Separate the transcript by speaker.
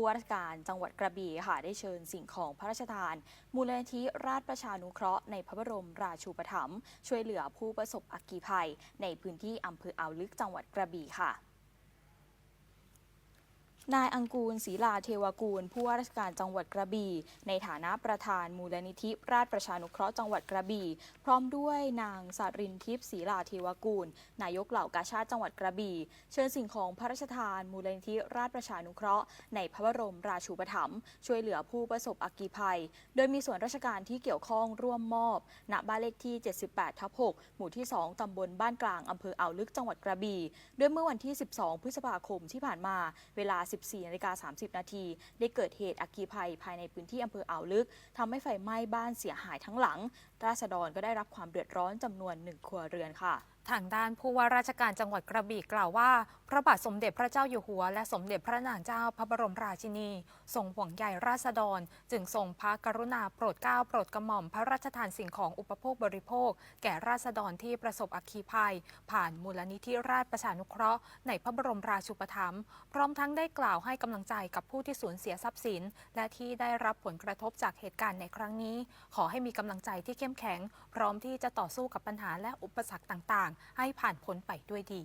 Speaker 1: ผู้ว่าราชการจังหวัดกระบี่ค่ะได้เชิญสิ่งของพระราชทาน มูลนิธิราชประชานุเคราะห์ในพระบรมราชูปถัมภ์ช่วยเหลือผู้ประสบอักคีภัย ในพื้นที่อำเภออ่าวลึกจังหวัดกระบี่ค่ะ นายอังกูลศรีลาเทวกูล ผู้ว่าราชการจังหวัดกระบี่ ในฐานะประธานมูลนิธิ ราชประชานุเคราะห์จังหวัดกระบี่ พร้อมด้วยนางสารินทิพย์ศรีลาเทวกูล นายกเหล่ากาชาติจังหวัดกระบี่ เชิญสิ่งของพระราชทาน มูลนิธิ ราชประชานุเคราะห์ ในพระบรมราชูปถัมภ์ช่วยเหลือผู้ประสบอัคคีภัย โดยมีส่วนราชการที่เกี่ยวข้องร่วมมอบ ณ บ้านเลขที่ 78ทับ6หมู่ที่ 2 ตำบลบ้านกลางอำเภออ่าวลึกจังหวัดกระบี่ โดยเมื่อวันที่ 12 พฤษภาคมที่ผ่านมา เวลา14นาฬิกา30 นาที ได้เกิดเหตุอัคคีภัยภายในพื้นที่อำเภออ่าวลึกทำให้ไฟไหม้บ้านเสียหายทั้งหลังราษฎรก็ได้รับความเดือดร้อนจำนวนหนึ่งครัวเรือนค่ะ
Speaker 2: ทางด้านผู้ว่าราชการจังหวัดกระบี่กล่าวว่า พระบาทสมเด็จพระเจ้าอยู่หัว และสมเด็จพระนางเจ้าพระบรมราชินี ทรงห่วงใยราษฎร จึงทรงพระกรุณาโปรดเกล้าโปรดกระหม่อมพระราชทานสิ่งของอุปโภคบริโภค แก่ราษฎรที่ประสบอัคคีภัย ผ่านมูลนิธิราชประชานุเคราะห์ในพระบรมราชูปถัมภ์พร้อมทั้งได้กล่าวให้กำลังใจกับผู้ที่สูญเสียทรัพย์สิน และที่ได้รับผลกระทบจากเหตุการณ์ในครั้งนี้ ขอให้มีกำลังใจที่เข้มแข็ง พร้อมที่จะต่อสู้กับปัญหาและอุปสรรคต่างๆให้ผ่านพ้นไปด้วยดี